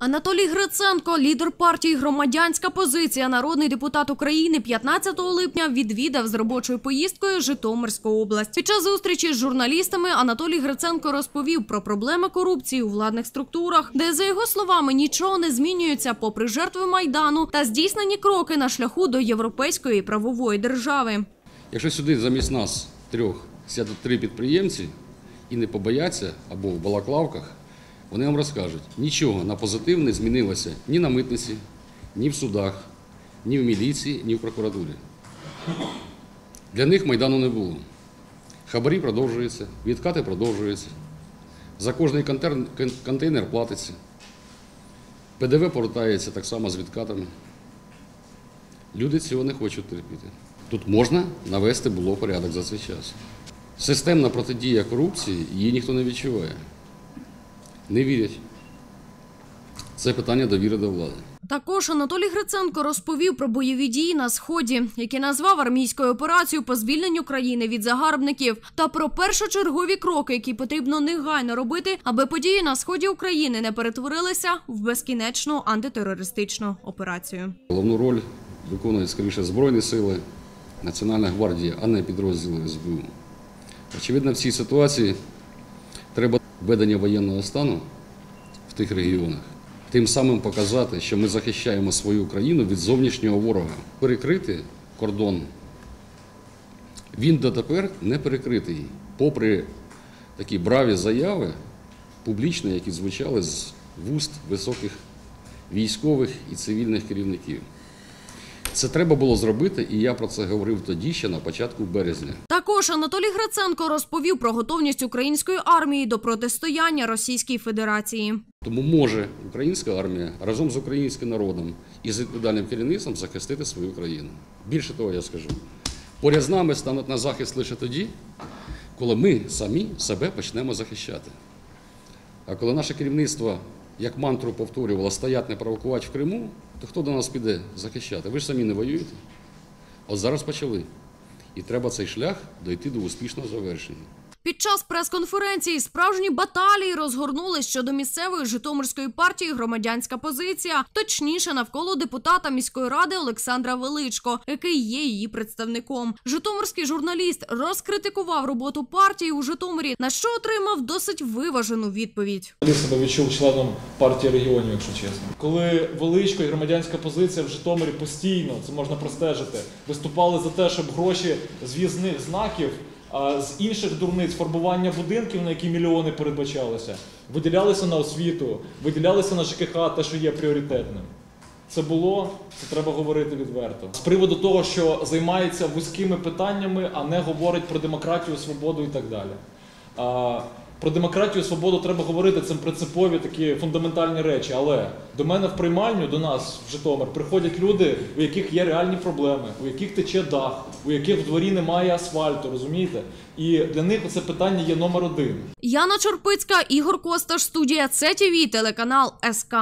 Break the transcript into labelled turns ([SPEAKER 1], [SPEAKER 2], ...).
[SPEAKER 1] Анатолій Гриценко, лідер партії Громадянська позиція, народний депутат України, 15 липня відвідав з робочою поїздкою Житомирську область. Під час зустрічі з журналістами Анатолій Гриценко розповів про проблеми корупції у владних структурах, де за його словами нічого не змінюється, попри жертви майдану та здійснені кроки на шляху до європейської правової держави.
[SPEAKER 2] Якщо сюди замість нас трьох сядуть три підприємці і не побояться або в балаклавках, вони вам розкажуть, нічого на позитив не змінилося ні на митниці, ні в судах, ні в міліції, ні в прокуратурі. Для них майдану не було. Хабарі продовжуються, відкати продовжуються. За кожний контейнер, платиться. ПДВ повертається так само з відкатами. Люди цього не хочуть терпіти. Тут можна навести було порядок за цей час. Системна протидія корупції її ніхто не відчуває. Не вірять. Це питання довіри до влади.
[SPEAKER 1] Також Анатолій Гриценко розповів про бойові дії на сході, які назвав армійською операцією по звільненню країни від загарбників, та про першочергові кроки, які потрібно негайно робити, аби події на сході України не перетворилися в безкінечну антитерористичну операцію.
[SPEAKER 2] Головну роль виконують скоріше Збройні сили, Національна гвардія, а не підрозділи СБУ. Очевидно, в цій ситуації треба введення воєнного стану в тих регіонах, тим самим показати, що ми захищаємо свою країну від зовнішнього ворога. Перекрити кордон. Він дотепер не перекритий, попри такі браві заяви публічні, які звучали з вуст високих військових і цивільних керівників. Це треба було зробити, і я про це говорив тоді, ще на початку березня.
[SPEAKER 1] Також Анатолій Гриценко розповів про готовність української армії до протистояння Російській Федерації.
[SPEAKER 2] Тому може українська армія разом з українським народом і з відповідальним керівництвом захистити свою країну. Більше того, я скажу, поряд з нами стануть на захист лише тоді, коли ми самі себе почнемо захищати. А коли наше керівництво, як мантру повторювала стоять не провокувати в Криму, то хто до нас піде захищати? Ви ж самі не воюєте. От зараз почали. І треба цей шлях дойти до успішного завершення.
[SPEAKER 1] Під час прес-конференції справжні баталії розгорнулись щодо місцевої Житомирської партії громадянська позиція, точніше навколо депутата міської ради Олександра Величко, який є її представником. Житомирський журналіст розкритикував роботу партії у Житомирі, на що отримав досить виважену відповідь.
[SPEAKER 3] Я себе відчув членом партії регіонів, якщо чесно. Коли величко і громадянська позиція в Житомирі постійно, це можна простежити, виступали за те, щоб гроші з в'їзних знаків, з інших дурниць фарбування будинків, на які мільйони передбачалися, виділялися на освіту, виділялися на ЖКХ, те, що є пріоритетним. Це було, це треба говорити відверто. З приводу того, що займається вузькими питаннями, а не говорить про демократію, свободу і так далі. Про демократію, свободу треба говорити, це принципові такі фундаментальні речі. Але до мене в приймальню, до нас в Житомир, приходять люди, у яких є реальні проблеми, у яких тече дах, у яких в дворі немає асфальту, розумієте? І для них це питання є номер один.
[SPEAKER 1] Яна Чорпицька, Ігор Косташ, студія ЦТВ, телеканал СК.